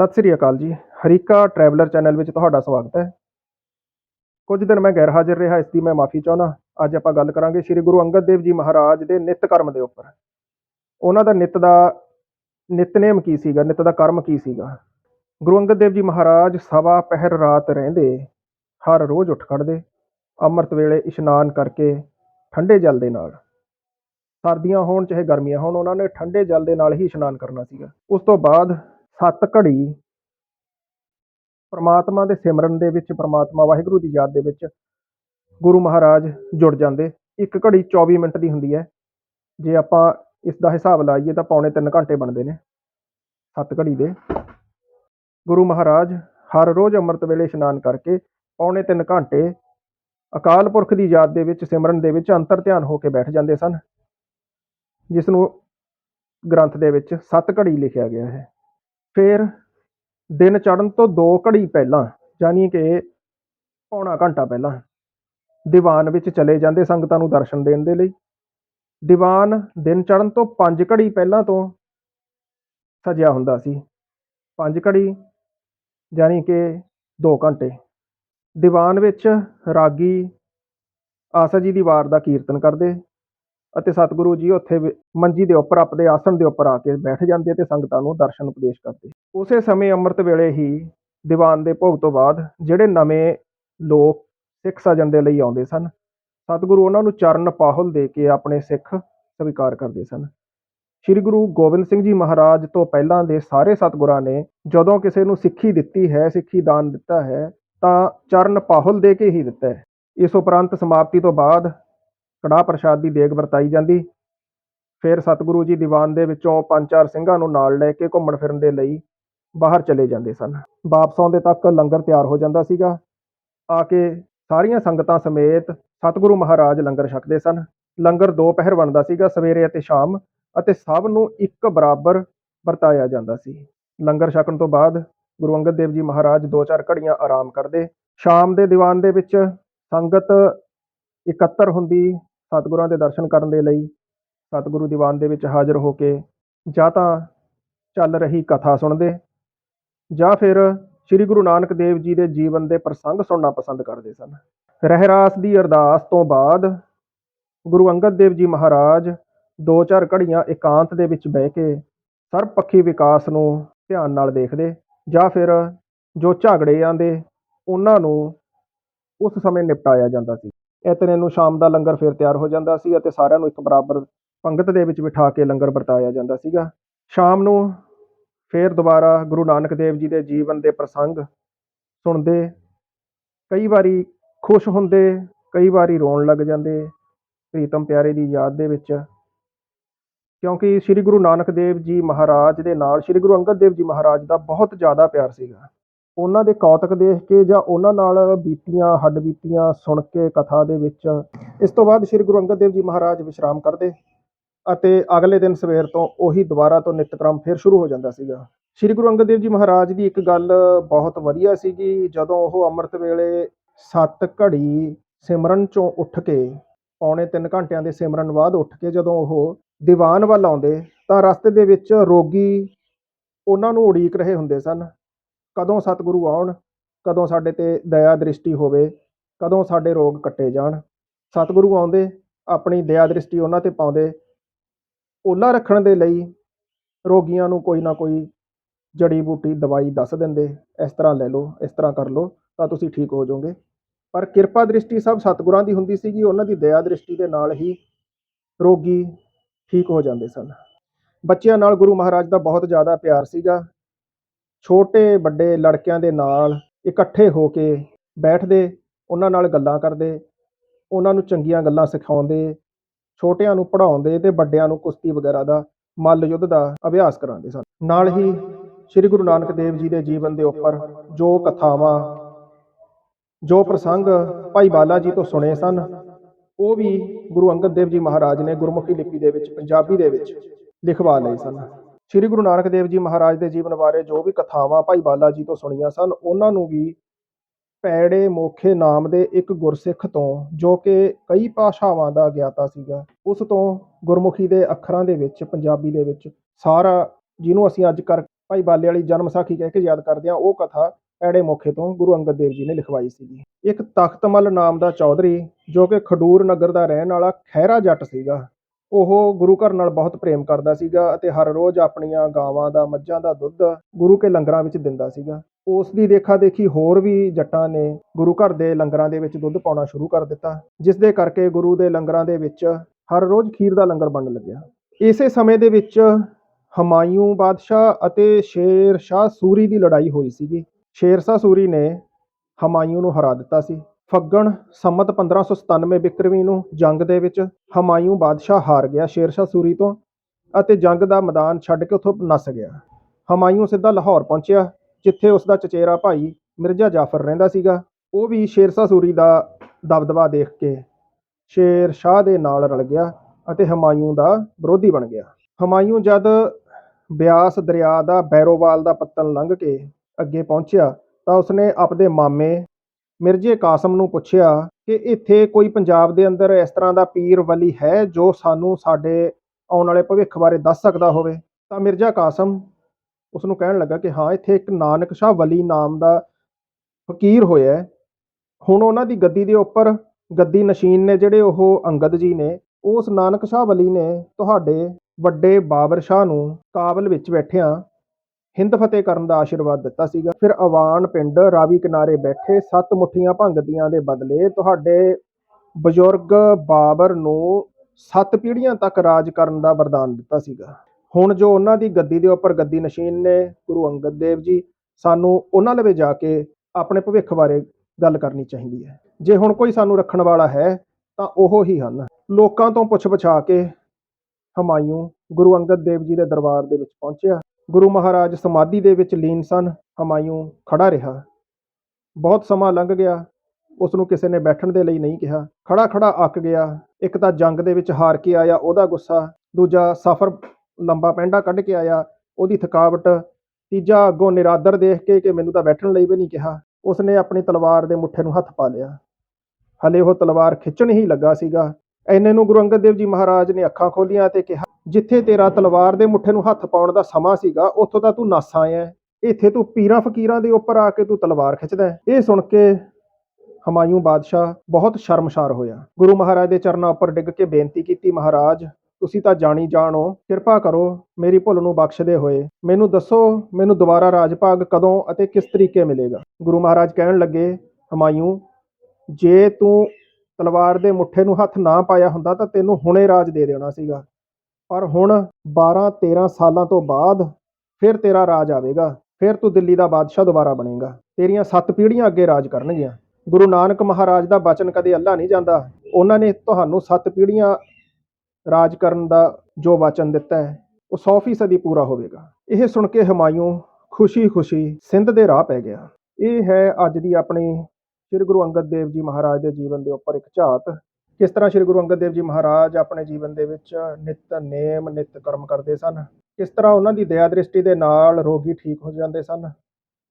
ਸਤਿ ਸ੍ਰੀ ਅਕਾਲ ਜੀ। Harike traveller channel ਵਿੱਚ ਤੁਹਾਡਾ ਸਵਾਗਤ ਹੈ। ਕੁਝ ਦਿਨ ਮੈਂ ਗੈਰ ਹਾਜ਼ਰ ਰਿਹਾ, ਇਸ ਦੀ ਮੈਂ ਮਾਫੀ ਚਾਹੁੰਦਾ ਅੱਜ ਆਪਾਂ ਗੱਲ ਕਰਾਂਗੇ ਸ੍ਰੀ ਗੁਰੂ ਅੰਗਦ ਦੇਵ ਜੀ ਮਹਾਰਾਜ ਦੇ ਨਿੱਤ ਕਰਮ ਦੇ ਉੱਪਰ। ਉਹਨਾਂ ਦਾ ਨਿੱਤ ਦਾ ਨਿਤਨੇਮ ਕੀ ਸੀਗਾ? ਨਿੱਤ ਦਾ ਕਰਮ ਕੀ ਸੀਗਾ? ਗੁਰੂ ਅੰਗਦ ਦੇਵ ਜੀ ਮਹਾਰਾਜ ਸਵਾ ਪਹਿਰ ਰਾਤ ਰਹਿੰਦੇ, ਹਰ ਰੋਜ਼ ਉੱਠ ਖੜਦੇ ਅੰਮ੍ਰਿਤ ਵੇਲੇ ਇਸ਼ਨਾਨ ਕਰਕੇ ਠੰਡੇ ਜਲ ਦੇ ਨਾਲ। ਸਰਦੀਆਂ ਹੋਣ ਚਾਹੇ ਗਰਮੀਆਂ ਹੋਣ, ਉਹਨਾਂ ਨੇ ਠੰਡੇ ਜਲ ਦੇ ਨਾਲ ਹੀ ਇਸ਼ਨਾਨ ਕਰਨਾ ਸੀਗਾ। ਉਸ ਤੋਂ ਬਾਅਦ ਸੱਤ ਘੜੀ ਪ੍ਰਮਾਤਮਾ ਦੇ ਸਿਮਰਨ ਦੇ ਵਿੱਚ, ਪ੍ਰਮਾਤਮਾ ਵਾਹਿਗੁਰੂ ਦੀ ਯਾਦ ਦੇ ਵਿੱਚ ਗੁਰੂ ਮਹਾਰਾਜ ਜੁੜ ਜਾਂਦੇ। ਇੱਕ ਘੜੀ 24 ਮਿੰਟ ਦੀ ਹੁੰਦੀ ਹੈ। ਜੇ ਆਪਾਂ ਇਸ ਦਾ ਹਿਸਾਬ ਲਾਈਏ ਤਾਂ ਪੌਣੇ 3 ਘੰਟੇ ਬਣਦੇ ਨੇ। ਸੱਤ ਘੜੀ ਦੇ। ਗੁਰੂ ਮਹਾਰਾਜ ਹਰ ਰੋਜ਼ ਅੰਮ੍ਰਿਤ ਵੇਲੇ ਇਸ਼ਨਾਨ ਕਰਕੇ ਪੌਣੇ 3 ਘੰਟੇ ਅਕਾਲ ਪੁਰਖ ਦੀ ਯਾਦ ਦੇ ਵਿੱਚ, ਸਿਮਰਨ ਦੇ ਵਿੱਚ ਅੰਤਰ ਧਿਆਨ ਹੋ ਕੇ ਬੈਠ ਜਾਂਦੇ ਸਨ। ਜਿਸ ਨੂੰ ਗ੍ਰੰਥ ਦੇ ਵਿੱਚ ਸੱਤ ਘੜੀ ਲਿਖਿਆ ਗਿਆ ਹੈ। ਫਿਰ ਦਿਨ ਚੜ੍ਹਨ ਤੋਂ 2 ਘੜੀ ਪਹਿਲਾਂ ਯਾਨੀ ਕਿ ਪੌਣਾ ਘੰਟਾ ਪਹਿਲਾਂ, ਦੀਵਾਨ ਵਿੱਚ ਚਲੇ ਜਾਂਦੇ ਸੰਗਤਾਂ ਨੂੰ ਦਰਸ਼ਨ ਦੇਣ ਦੇ ਲਈ। ਦੀਵਾਨ ਦਿਨ ਚੜ੍ਹਨ ਤੋਂ 5 ਘੜੀ ਪਹਿਲਾਂ ਤੋਂ ਸਜਿਆ ਹੁੰਦਾ ਸੀ। 5 ਘੜੀ ਯਾਨੀ ਕਿ 2 ਘੰਟੇ। ਦੀਵਾਨ ਵਿੱਚ ਰਾਗੀ ਆਸਾ ਜੀ ਦੀ ਵਾਰ ਦਾ ਕੀਰਤਨ ਕਰਦੇ। ਅਤੇ ਸਤਿਗੁਰੂ ਜੀ ਉੱਥੇ ਮੰਜੀ ਦੇ ਉੱਪਰ, ਆਪਣੇ ਆਸਣ ਦੇ ਉੱਪਰ ਆ ਕੇ ਬੈਠ ਜਾਂਦੇ ਤੇ ਸੰਗਤਾਂ ਨੂੰ ਦਰਸ਼ਨ ਉਪਦੇਸ਼ ਕਰਦੇ। ਉਸੇ ਸਮੇਂ ਅੰਮ੍ਰਿਤ ਵੇਲੇ ਹੀ ਦੀਵਾਨ ਦੇ ਭੋਗ ਤੋਂ ਬਾਅਦ ਜਿਹੜੇ ਨਵੇਂ ਲੋਕ ਸਿੱਖ ਸਜਣ ਦੇ ਲਈ ਆਉਂਦੇ ਸਨ, ਸਤਿਗੁਰੂ ਉਹਨਾਂ ਨੂੰ ਚਰਨ ਪਾਹੁਲ ਦੇ ਕੇ ਆਪਣੇ ਸਿੱਖ ਸਵੀਕਾਰ ਕਰਦੇ ਸਨ। ਸ੍ਰੀ ਗੁਰੂ ਗੋਬਿੰਦ ਸਿੰਘ ਜੀ ਮਹਾਰਾਜ ਤੋਂ ਪਹਿਲਾਂ ਦੇ ਸਾਰੇ ਸਤਿਗੁਰਾਂ ਨੇ ਜਦੋਂ ਕਿਸੇ ਨੂੰ ਸਿੱਖੀ ਦਿੱਤੀ ਹੈ, ਸਿੱਖੀ ਦਾਨ ਦਿੱਤਾ ਹੈ, ਤਾਂ ਚਰਨ ਪਾਹੁਲ ਦੇ ਕੇ ਹੀ ਦਿੱਤਾ ਹੈ। ਇਸ ਉਪਰੰਤ ਸਮਾਪਤੀ ਤੋਂ ਬਾਅਦ ਕੜਾਹ ਪ੍ਰਸ਼ਾਦ ਦੀ ਦੇਗ ਵਰਤਾਈ ਜਾਂਦੀ। ਫਿਰ ਸਤਿਗੁਰੂ ਜੀ ਦੀਵਾਨ ਦੇ ਵਿੱਚੋਂ ਪੰਜ ਚਾਰ ਸਿੰਘਾਂ ਨੂੰ ਨਾਲ ਲੈ ਕੇ ਘੁੰਮਣ ਫਿਰਨ ਦੇ ਲਈ ਬਾਹਰ ਚਲੇ ਜਾਂਦੇ ਸਨ। ਵਾਪਸ ਆਉਂਦੇ ਤੱਕ ਲੰਗਰ ਤਿਆਰ ਹੋ ਜਾਂਦਾ ਸੀਗਾ। ਆ ਕੇ ਸਾਰੀਆਂ ਸੰਗਤਾਂ ਸਮੇਤ ਸਤਿਗੁਰੂ ਮਹਾਰਾਜ ਲੰਗਰ ਛਕਦੇ ਸਨ। ਲੰਗਰ ਦੋ ਪਹਿਰ ਬਣਦਾ ਸੀਗਾ, ਸਵੇਰੇ ਅਤੇ ਸ਼ਾਮ, ਅਤੇ ਸਭ ਨੂੰ ਇੱਕ ਬਰਾਬਰ ਵਰਤਾਇਆ ਜਾਂਦਾ ਸੀ। ਲੰਗਰ ਛਕਣ ਤੋਂ ਬਾਅਦ ਗੁਰੂ ਅੰਗਦ ਦੇਵ ਜੀ ਮਹਾਰਾਜ ਦੋ ਚਾਰ ਘੜੀਆਂ ਆਰਾਮ ਕਰਦੇ। ਸ਼ਾਮ ਦੇ ਦੀਵਾਨ ਦੇ ਵਿੱਚ ਸੰਗਤ ਇਕੱਤਰ ਹੁੰਦੀ ਸਤਿਗੁਰਾਂ ਦੇ ਦਰਸ਼ਨ ਕਰਨ ਦੇ ਲਈ ਸਤਿਗੁਰੂ ਦੀਵਾਨ ਦੇ ਵਿੱਚ ਹਾਜ਼ਰ ਹੋ ਕੇ ਜਾਂ ਤਾਂ ਚੱਲ ਰਹੀ ਕਥਾ ਸੁਣਦੇ ਜਾਂ ਫਿਰ ਸ੍ਰੀ ਗੁਰੂ ਨਾਨਕ ਦੇਵ ਜੀ ਦੇ ਜੀਵਨ ਦੇ ਪ੍ਰਸੰਗ ਸੁਣਨਾ ਪਸੰਦ ਕਰਦੇ ਸਨ। ਰਹਿਰਾਸ ਦੀ ਅਰਦਾਸ ਤੋਂ ਬਾਅਦ ਗੁਰੂ ਅੰਗਦ ਦੇਵ ਜੀ ਮਹਾਰਾਜ ਦੋ ਚਾਰ ਘੜੀਆਂ ਇਕਾਂਤ ਦੇ ਵਿੱਚ ਬਹਿ ਕੇ ਸਰਬਪੱਖੀ ਵਿਕਾਸ ਨੂੰ ਧਿਆਨ ਨਾਲ ਦੇਖਦੇ ਜਾਂ ਫਿਰ ਜੋ ਝਗੜੇ ਆਂਦੇ ਉਹਨਾਂ ਨੂੰ ਉਸ ਸਮੇਂ ਨਿਪਟਾਇਆ ਜਾਂਦਾ ਸੀ। ਇਤਨੇ ਨੂੰ ਸ਼ਾਮ ਦਾ ਲੰਗਰ ਫਿਰ ਤਿਆਰ ਹੋ ਜਾਂਦਾ ਸੀ ਅਤੇ ਸਾਰਿਆਂ ਨੂੰ ਇੱਕ ਬਰਾਬਰ ਪੰਗਤ ਦੇ ਵਿੱਚ ਬਿਠਾ ਕੇ ਲੰਗਰ ਵਰਤਾਇਆ ਜਾਂਦਾ ਸੀਗਾ। ਸ਼ਾਮ ਨੂੰ ਫਿਰ ਦੁਬਾਰਾ ਗੁਰੂ ਨਾਨਕ ਦੇਵ ਜੀ ਦੇ ਜੀਵਨ ਦੇ ਪ੍ਰਸੰਗ ਸੁਣਦੇ, ਕਈ ਵਾਰੀ ਖੁਸ਼ ਹੁੰਦੇ, ਕਈ ਵਾਰੀ ਰੋਣ ਲੱਗ ਜਾਂਦੇ ਪ੍ਰੀਤਮ ਪਿਆਰੇ ਦੀ ਯਾਦ ਦੇ ਵਿੱਚ। ਕਿਉਂਕਿ ਸ੍ਰੀ ਗੁਰੂ ਨਾਨਕ ਦੇਵ ਜੀ ਮਹਾਰਾਜ ਦੇ ਨਾਲ, ਸ੍ਰੀ ਗੁਰੂ ਅੰਗਦ ਦੇਵ ਜੀ ਮਹਾਰਾਜ ਦਾ ਬਹੁਤ ਜ਼ਿਆਦਾ ਪਿਆਰ ਸੀਗਾ। ਉਹਨਾਂ ਦੇ ਕੌਤਕ ਦੇਖ ਕੇ ਜਾਂ ਉਹਨਾਂ ਨਾਲ ਬੀਤੀਆਂ, ਹੱਡ ਬੀਤੀਆਂ ਸੁਣ ਕੇ ਕਥਾ ਦੇ ਵਿੱਚ, ਇਸ ਤੋਂ ਬਾਅਦ ਸ੍ਰੀ ਗੁਰੂ ਅੰਗਦ ਦੇਵ ਜੀ ਮਹਾਰਾਜ ਵਿਸ਼ਰਾਮ ਕਰਦੇ ਅਤੇ ਅਗਲੇ ਦਿਨ ਸਵੇਰ ਤੋਂ ਉਹੀ ਦੁਬਾਰਾ ਤੋਂ ਨਿਤਕ੍ਰਮ ਫਿਰ ਸ਼ੁਰੂ ਹੋ ਜਾਂਦਾ ਸੀਗਾ। ਸ੍ਰੀ ਗੁਰੂ ਅੰਗਦ ਦੇਵ ਜੀ ਮਹਾਰਾਜ ਦੀ ਇੱਕ ਗੱਲ ਬਹੁਤ ਵਧੀਆ ਸੀਗੀ, ਜਦੋਂ ਉਹ ਅੰਮ੍ਰਿਤ ਵੇਲੇ ਸੱਤ ਘੜੀ ਸਿਮਰਨ ਚੋਂ ਉੱਠ ਕੇ, ਪੌਣੇ 3 ਘੰਟਿਆਂ ਦੇ ਸਿਮਰਨ ਬਾਅਦ ਉੱਠ ਕੇ ਜਦੋਂ ਉਹ ਦੀਵਾਨ ਵੱਲ ਆਉਂਦੇ, ਤਾਂ ਰਸਤੇ ਦੇ ਵਿੱਚ ਰੋਗੀ ਉਹਨਾਂ ਨੂੰ ਉਡੀਕ ਰਹੇ ਹੁੰਦੇ ਸਨ। ਕਦੋਂ ਸਤਿਗੁਰੂ ਆਉਣ, ਕਦੋਂ ਸਾਡੇ ਤੇ ਦਇਆ ਦ੍ਰਿਸ਼ਟੀ ਹੋਵੇ, ਕਦੋਂ ਸਾਡੇ ਰੋਗ ਕੱਟੇ ਜਾਣ। ਸਤਿਗੁਰੂ ਆਉਂਦੇ, ਆਪਣੀ ਦਇਆ ਦ੍ਰਿਸ਼ਟੀ ਉਹਨਾਂ ਤੇ ਪਾਉਂਦੇ। ਓਲਾ ਰੱਖਣ ਦੇ ਲਈ ਰੋਗੀਆਂ ਨੂੰ ਕੋਈ ਨਾ ਕੋਈ ਜੜੀ ਬੂਟੀ ਦਵਾਈ ਦੱਸ ਦਿੰਦੇ, ਇਸ ਤਰ੍ਹਾਂ ਲੈ ਲਓ, ਇਸ ਤਰ੍ਹਾਂ ਕਰ ਲਓ, ਤਾਂ ਤੁਸੀਂ ਠੀਕ ਹੋ ਜਾਓਗੇ। ਪਰ ਕਿਰਪਾ ਦ੍ਰਿਸ਼ਟੀ ਸਭ ਸਤਿਗੁਰਾਂ ਦੀ ਹੁੰਦੀ ਸੀਗੀ, ਉਹਨਾਂ ਦੀ ਦਇਆ ਦ੍ਰਿਸ਼ਟੀ ਦੇ ਨਾਲ ਹੀ ਰੋਗੀ ਠੀਕ ਹੋ ਜਾਂਦੇ ਸਨ। ਬੱਚਿਆਂ ਨਾਲ ਗੁਰੂ ਮਹਾਰਾਜ ਦਾ ਬਹੁਤ ਜ਼ਿਆਦਾ ਪਿਆਰ ਸੀਗਾ। ਛੋਟੇ ਵੱਡੇ ਲੜਕਿਆਂ ਦੇ ਨਾਲ ਇਕੱਠੇ ਹੋ ਕੇ ਬੈਠਦੇ, ਉਹਨਾਂ ਨਾਲ ਗੱਲਾਂ ਕਰਦੇ, ਉਹਨਾਂ ਨੂੰ ਚੰਗੀਆਂ ਗੱਲਾਂ ਸਿਖਾਉਂਦੇ, ਛੋਟਿਆਂ ਨੂੰ ਪੜ੍ਹਾਉਂਦੇ ਅਤੇ ਵੱਡਿਆਂ ਨੂੰ ਕੁਸ਼ਤੀ ਵਗੈਰਾ ਦਾ ਮੱਲ ਯੁੱਧ ਦਾ ਅਭਿਆਸ ਕਰਾਉਂਦੇ ਸਨ। ਨਾਲ ਹੀ ਸ੍ਰੀ ਗੁਰੂ ਨਾਨਕ ਦੇਵ ਜੀ ਦੇ ਜੀਵਨ ਦੇ ਉੱਪਰ ਜੋ ਕਥਾਵਾਂ, ਜੋ ਪ੍ਰਸੰਗ ਭਾਈ ਬਾਲਾ ਜੀ ਤੋਂ ਸੁਣੇ ਸਨ, ਉਹ ਵੀ ਗੁਰੂ ਅੰਗਦ ਦੇਵ ਜੀ ਮਹਾਰਾਜ ਨੇ ਗੁਰਮੁਖੀ ਲਿਪੀ ਦੇ ਵਿੱਚ, ਪੰਜਾਬੀ ਦੇ ਵਿੱਚ ਲਿਖਵਾ ਲਏ ਸਨ। ਸ੍ਰੀ ਗੁਰੂ ਨਾਨਕ ਦੇਵ ਜੀ ਮਹਾਰਾਜ ਦੇ ਜੀਵਨ ਬਾਰੇ ਜੋ ਵੀ ਕਥਾਵਾਂ ਭਾਈ ਬਾਲਾ ਜੀ ਤੋਂ ਸੁਣੀਆਂ ਸਨ, ਉਹਨਾਂ ਨੂੰ ਵੀ ਪੈੜੇ ਮੋਖੇ ਨਾਮ ਦੇ ਇੱਕ ਗੁਰਸਿੱਖ ਤੋਂ, ਜੋ ਕਿ ਕਈ ਭਾਸ਼ਾਵਾਂ ਦਾ ਗਿਆਤਾ ਸੀਗਾ, ਉਸ ਤੋਂ ਗੁਰਮੁਖੀ ਦੇ ਅੱਖਰਾਂ ਦੇ ਵਿੱਚ, ਪੰਜਾਬੀ ਦੇ ਵਿੱਚ ਸਾਰਾ ਜਿਹਨੂੰ ਅਸੀਂ ਅੱਜ ਕਰ ਭਾਈ ਬਾਲੇ ਵਾਲੀ ਜਨਮ ਸਾਖੀ ਕਹਿ ਕੇ ਯਾਦ ਕਰਦੇ ਹਾਂ, ਉਹ ਕਥਾ ਐੜੇ ਮੌਕੇ ਤੋਂ ਗੁਰੂ ਅੰਗਦ ਦੇਵ ਜੀ ਨੇ ਲਿਖਵਾਈ ਸੀਗੀ। ਇੱਕ ਤਖਤਮਲ ਨਾਮ ਦਾ ਚੌਧਰੀ, ਜੋ ਕਿ ਖਡੂਰ ਨਗਰ ਦਾ ਰਹਿਣ ਵਾਲਾ ਖਹਿਰਾ ਜੱਟ ਸੀਗਾ ਉਹ ਗੁਰੂ ਘਰ ਨਾਲ ਬਹੁਤ ਪ੍ਰੇਮ ਕਰਦਾ ਸੀਗਾ ਅਤੇ ਹਰ ਰੋਜ਼ ਆਪਣੀਆਂ ਗਾਵਾਂ ਦਾ, ਮੱਝਾਂ ਦਾ ਦੁੱਧ ਗੁਰੂ ਕੇ ਲੰਗਰਾਂ ਵਿੱਚ ਦਿੰਦਾ ਸੀਗਾ। ਉਸ ਦੀ ਦੇਖਾ ਦੇਖੀ ਹੋਰ ਵੀ ਜੱਟਾਂ ਨੇ ਗੁਰੂ ਘਰ ਦੇ ਲੰਗਰਾਂ ਦੇ ਵਿੱਚ ਦੁੱਧ ਪਾਉਣਾ ਸ਼ੁਰੂ ਕਰ ਦਿੱਤਾ, ਜਿਸ ਦੇ ਕਰਕੇ ਗੁਰੂ ਦੇ ਲੰਗਰਾਂ ਦੇ ਵਿੱਚ ਹਰ ਰੋਜ਼ ਖੀਰ ਦਾ ਲੰਗਰ ਬਣਨ ਲੱਗਿਆ। ਇਸੇ ਸਮੇਂ ਦੇ ਵਿੱਚ ਹਮਾਇੂ ਬਾਦਸ਼ਾਹ ਅਤੇ ਸ਼ੇਰ ਸ਼ਾਹ ਸੂਰੀ ਦੀ ਲੜਾਈ ਹੋਈ ਸੀਗੀ। ਸ਼ੇਰ ਸ਼ਾਹ ਸੂਰੀ ਨੇ ਹਮਾਯੂ ਨੂੰ ਹਰਾ ਦਿੱਤਾ ਸੀ। ਫੱਗਣ ਸੰਮਤ 1597 ਬਿਕਰਮੀ ਨੂੰ ਜੰਗ ਦੇ ਵਿੱਚ ਹਮਾਇੂ ਬਾਦਸ਼ਾਹ ਹਾਰ ਗਿਆ ਸ਼ੇਰਸ਼ਾਹ ਸੂਰੀ ਤੋਂ ਅਤੇ ਜੰਗ ਦਾ ਮੈਦਾਨ ਛੱਡ ਕੇ ਉੱਥੋਂ ਨੱਸ ਗਿਆ। ਹਮਾਇੂ ਸਿੱਧਾ ਲਾਹੌਰ ਪਹੁੰਚਿਆ, ਜਿੱਥੇ ਉਸ ਦਾ ਚਚੇਰਾ ਭਾਈ ਮਿਰਜ਼ਾ ਜਾਫਰ ਰਹਿੰਦਾ ਸੀਗਾ। ਉਹ ਵੀ ਸ਼ੇਰਸ਼ਾਹ ਸੂਰੀ ਦਾ ਦਬਦਬਾ ਦੇਖ ਕੇ ਸ਼ੇਰ ਸ਼ਾਹ ਦੇ ਨਾਲ ਰਲ ਗਿਆ ਅਤੇ ਹਮਾਇੂ ਦਾ ਵਿਰੋਧੀ ਬਣ ਗਿਆ। ਹਮਾਇੂ ਜਦ ਬਿਆਸ ਦਰਿਆ ਦਾ ਬੈਰੋਵਾਲ ਦਾ ਪੱਤਨ ਲੰਘ ਕੇ ਅੱਗੇ ਪਹੁੰਚਿਆ ਤਾਂ ਉਸਨੇ ਆਪਦੇ ਮਾਮੇ ਮਿਰਜ਼ੇ ਕਾਸਮ ਨੂੰ ਪੁੱਛਿਆ ਕਿ ਇੱਥੇ ਕੋਈ ਪੰਜਾਬ ਦੇ ਅੰਦਰ ਇਸ ਤਰ੍ਹਾਂ ਦਾ ਪੀਰ ਵਲੀ ਹੈ ਜੋ ਸਾਨੂੰ ਸਾਡੇ ਆਉਣ ਵਾਲੇ ਭਵਿੱਖ ਬਾਰੇ ਦੱਸ ਸਕਦਾ ਹੋਵੇ? ਤਾਂ ਮਿਰਜ਼ਾ ਕਾਸਮ ਉਸ ਨੂੰ ਕਹਿਣ ਲੱਗਾ ਕਿ ਹਾਂ, ਇੱਥੇ ਇੱਕ ਨਾਨਕ ਸ਼ਾਹ ਵਲੀ ਨਾਮ ਦਾ ਫਕੀਰ ਹੋਇਆ ਹੁਣ ਉਹਨਾਂ ਦੀ ਗੱਦੀ ਦੇ ਉੱਪਰ ਗੱਦੀ ਨਸ਼ੀਨ ਨੇ ਜਿਹੜੇ ਉਹ ਅੰਗਦ ਜੀ ਨੇ, ਉਸ ਨਾਨਕ ਸ਼ਾਹ ਵਲੀ ਨੇ ਤੁਹਾਡੇ ਵੱਡੇ ਬਾਬਰ ਸ਼ਾਹ ਨੂੰ ਕਾਬਲ ਵਿੱਚ ਬੈਠਿਆਂ ਹਿੰਦ ਫਤਿਹ ਕਰਨ ਦਾ ਆਸ਼ੀਰਵਾਦ ਦਿੱਤਾ ਸੀਗਾ। ਫਿਰ ਅਵਾਨ ਪਿੰਡ ਰਾਵੀ ਕਿਨਾਰੇ ਬੈਠੇ ਸੱਤ ਮੁੱਠੀਆਂ ਭੰਗਦੀਆਂ ਦੇ ਬਦਲੇ ਤੁਹਾਡੇ ਬਜ਼ੁਰਗ ਬਾਬਰ ਨੂੰ ਸੱਤ ਪੀੜ੍ਹੀਆਂ ਤੱਕ ਰਾਜ ਕਰਨ ਦਾ ਵਰਦਾਨ ਦਿੱਤਾ ਸੀਗਾ। ਹੁਣ ਜੋ ਉਹਨਾਂ ਦੀ ਗੱਦੀ ਦੇ ਉੱਪਰ ਗੱਦੀ ਨਸ਼ੀਨ ਨੇ, ਗੁਰੂ ਅੰਗਦ ਦੇਵ ਜੀ, ਸਾਨੂੰ ਉਹਨਾਂ ਲਵੇ ਜਾ ਕੇ ਆਪਣੇ ਭਵਿੱਖ ਬਾਰੇ ਗੱਲ ਕਰਨੀ ਚਾਹੀਦੀ ਹੈ। ਜੇ ਹੁਣ ਕੋਈ ਸਾਨੂੰ ਰੱਖਣ ਵਾਲਾ ਹੈ, ਤਾਂ ਉਹ ਹੀ ਹਨ। ਲੋਕਾਂ ਤੋਂ ਪੁੱਛ ਪਛਾ ਕੇ ਹਮਾਯੂ ਗੁਰੂ ਅੰਗਦ ਦੇਵ ਜੀ ਦੇ ਦਰਬਾਰ ਦੇ ਵਿੱਚ ਪਹੁੰਚਿਆ। ਗੁਰੂ ਮਹਾਰਾਜ ਸਮਾਧੀ ਦੇ ਵਿੱਚ ਲੀਨ ਸਨ, ਹਮਾਯੂ ਖੜਾ ਰਿਹਾ। ਬਹੁਤ ਸਮਾਂ ਲੰਘ ਗਿਆ ਉਸ ਨੂੰ ਕਿਸੇ ਨੇ ਬੈਠਣ ਦੇ ਲਈ ਨਹੀਂ ਕਿਹਾ। ਖੜਾ ਖੜਾ ਅੱਕ ਗਿਆ, ਇੱਕ ਤਾਂ ਜੰਗ ਦੇ ਵਿੱਚ ਹਾਰ ਕੇ ਆਇਆ ਉਹਦਾ ਗੁੱਸਾ, ਦੂਜਾ ਸਫ਼ਰ ਲੰਬਾ ਪੈਂਡਾ ਕੱਢ ਕੇ ਆਇਆ, ਉਹਦੀ ਥਕਾਵਟ, ਤੀਜਾ ਅੱਗੋਂ ਨਿਰਾਦਰ ਦੇਖ ਕੇ ਕਿ ਮੈਨੂੰ ਤਾਂ ਬੈਠਣ ਲਈ ਵੀ ਨਹੀਂ ਕਿਹਾ, ਉਸਨੇ ਆਪਣੀ ਤਲਵਾਰ ਦੇ ਮੁੱਠੇ ਨੂੰ ਹੱਥ ਪਾ ਲਿਆ। ਹਲੇ ਉਹ ਤਲਵਾਰ ਖਿੱਚਣ ਹੀ ਲੱਗਾ ਸੀਗਾ। ਐਨੇ ਨੂੰ ਗੁਰੂ ਅੰਗਦ ਦੇਵ ਜੀ ਮਹਾਰਾਜ ਨੇ ਅੱਖਾਂ ਖੋਲੀਆਂ ਤੇ ਕਿਹਾ ਜਿੱਥੇ ਤੇਰਾ ਤਲਵਾਰ ਦੇ ਮੁੱਠੇ ਨੂੰ ਹੱਥ ਪਾਉਣ ਦਾ ਸਮਾਂ ਸੀਗਾ, ਉੱਥੋਂ ਤਾਂ ਤੂੰ ਨਾਸ ਆਇਆ ਇੱਥੇ ਤੂੰ ਪੀਰਾਂ ਫਕੀਰਾਂ ਦੇ ਉੱਪਰ ਆ ਕੇ ਤੂੰ ਤਲਵਾਰ ਖਿੱਚਦਾ ਇਹ ਸੁਣ ਕੇ ਹਮਾਯੂ ਬਾਦਸ਼ਾਹ ਬਹੁਤ ਸ਼ਰਮਸ਼ਾਰ ਹੋਇਆ। ਗੁਰੂ ਮਹਾਰਾਜ ਦੇ ਚਰਨਾਂ ਉੱਪਰ ਡਿੱਗ ਕੇ ਬੇਨਤੀ ਕੀਤੀ, ਮਹਾਰਾਜ, ਤੁਸੀਂ ਤਾਂ ਜਾਣੀ ਜਾਣੋ ਕਿਰਪਾ ਕਰੋ, ਮੇਰੀ ਭੁੱਲ ਨੂੰ ਬਖਸ਼ਦੇ ਹੋਏ। ਮੈਨੂੰ ਦੱਸੋ, ਮੈਨੂੰ ਦੁਬਾਰਾ ਰਾਜ ਭਾਗ ਕਦੋਂ ਅਤੇ ਕਿਸ ਤਰੀਕੇ ਮਿਲੇਗਾ? ਗੁਰੂ ਮਹਾਰਾਜ ਕਹਿਣ ਲੱਗੇ, ਹਮਾਯੂ, ਜੇ ਤੂੰ ਤਲਵਾਰ ਦੇ ਮੁੱਠੇ ਨੂੰ ਹੱਥ ਨਾ ਪਾਇਆ ਹੁੰਦਾ ਤਾਂ ਤੈਨੂੰ ਹੁਣੇ ਰਾਜ ਦੇ ਦੇਣਾ ਸੀਗਾ। ਪਰ ਹੁਣ 12 13 ਸਾਲਾਂ ਤੋਂ ਬਾਅਦ ਫਿਰ ਤੇਰਾ ਰਾਜ ਆਵੇਗਾ, ਫਿਰ ਤੂੰ ਦਿੱਲੀ ਦਾ ਬਾਦਸ਼ਾਹ ਦੁਬਾਰਾ ਬਣੇਗਾ। ਤੇਰੀਆਂ ਸੱਤ ਪੀੜ੍ਹੀਆਂ ਅੱਗੇ ਰਾਜ ਕਰਨਗੀਆਂ। ਗੁਰੂ ਨਾਨਕ ਮਹਾਰਾਜ ਦਾ ਬਚਨ ਕਦੇ ਅੱਲਾ ਨਹੀਂ ਜਾਂਦਾ। ਉਹਨਾਂ ਨੇ ਤੁਹਾਨੂੰ ਸੱਤ ਪੀੜ੍ਹੀਆਂ ਰਾਜ ਕਰਨ ਦਾ ਜੋ ਵਚਨ ਦਿੱਤਾ ਹੈ, ਉਹ 100% ਪੂਰਾ ਹੋਵੇਗਾ। ਇਹ ਸੁਣ ਕੇ ਹਮਾਯੂ ਖੁਸ਼ੀ-ਖੁਸ਼ੀ ਸਿੰਧ ਦੇ ਰਾਹ ਪੈ ਗਿਆ। ਇਹ ਹੈ ਅੱਜ ਦੀ ਆਪਣੀ ਸ੍ਰੀ ਗੁਰੂ ਅੰਗਦ ਦੇਵ ਜੀ ਮਹਾਰਾਜ ਦੇ ਜੀਵਨ ਦੇ ਉੱਪਰ ਇੱਕ ਝਾਤ। ਕਿਸ ਤਰ੍ਹਾਂ ਸ੍ਰੀ ਗੁਰੂ ਅੰਗਦ ਦੇਵ ਜੀ ਮਹਾਰਾਜ ਆਪਣੇ ਜੀਵਨ ਦੇ ਵਿੱਚ ਨਿਤ ਨੇਮ, ਨਿਤ ਕਰਮ ਕਰਦੇ ਸਨ? ਕਿਸ ਤਰ੍ਹਾਂ ਉਹਨਾਂ ਦੀ ਦਇਆ ਦ੍ਰਿਸ਼ਟੀ ਦੇ ਨਾਲ ਰੋਗੀ ਠੀਕ ਹੋ ਜਾਂਦੇ ਸਨ?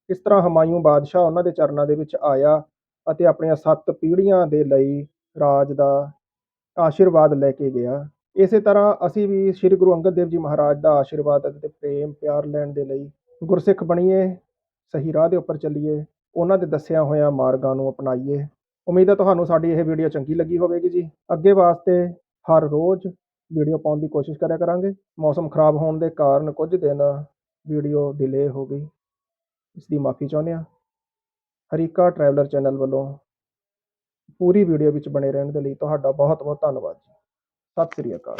ਕਿਸ ਤਰ੍ਹਾਂ ਹਮਾਯੂ ਬਾਦਸ਼ਾਹ ਉਹਨਾਂ ਦੇ ਚਰਨਾਂ ਦੇ ਵਿੱਚ ਆਇਆ ਅਤੇ ਆਪਣੀਆਂ ਸੱਤ ਪੀੜ੍ਹੀਆਂ ਦੇ ਲਈ ਰਾਜ ਦਾ ਆਸ਼ੀਰਵਾਦ ਲੈ ਕੇ ਗਿਆ? ਇਸੇ ਤਰ੍ਹਾਂ ਅਸੀਂ ਵੀ ਸ੍ਰੀ ਗੁਰੂ ਅੰਗਦ ਦੇਵ ਜੀ ਮਹਾਰਾਜ ਦਾ ਆਸ਼ੀਰਵਾਦ ਅਤੇ ਪ੍ਰੇਮ, ਪਿਆਰ ਲੈਣ ਦੇ ਲਈ ਗੁਰਸਿੱਖ ਬਣੀਏ, ਸਹੀ ਰਾਹ ਦੇ ਉੱਪਰ ਚੱਲੀਏ, ਉਹਨਾਂ ਦੇ ਦੱਸਿਆ ਹੋਇਆਂ ਮਾਰਗਾਂ ਨੂੰ ਅਪਣਾਈਏ। ਉਮੀਦ ਹੈ ਤੁਹਾਨੂੰ ਸਾਡੀ ਇਹ ਵੀਡੀਓ ਚੰਗੀ ਲੱਗੀ ਹੋਵੇਗੀ ਜੀ। ਅੱਗੇ ਵਾਸਤੇ ਹਰ ਰੋਜ਼ ਵੀਡੀਓ ਪਾਉਣ ਦੀ ਕੋਸ਼ਿਸ਼ ਕਰਿਆ ਕਰਾਂਗੇ। ਮੌਸਮ ਖਰਾਬ ਹੋਣ ਦੇ ਕਾਰਨ ਕੁਝ ਦਿਨ ਵੀਡੀਓ ਡਿਲੇ ਹੋ ਗਈ। ਇਸ ਦੀ ਮਾਫੀ ਚਾਹੁੰਦੇ ਹਾਂ। ਹਰੀਕਾ ਟਰੈਵਲਰ ਚੈਨਲ ਵੱਲੋਂ ਪੂਰੀ ਵੀਡੀਓ ਵਿੱਚ ਬਣੇ ਰਹਿਣ ਦੇ ਲਈ ਤੁਹਾਡਾ ਬਹੁਤ ਬਹੁਤ ਧੰਨਵਾਦ ਜੀ। ਸਤਿ ਸ੍ਰੀ ਅਕਾਲ।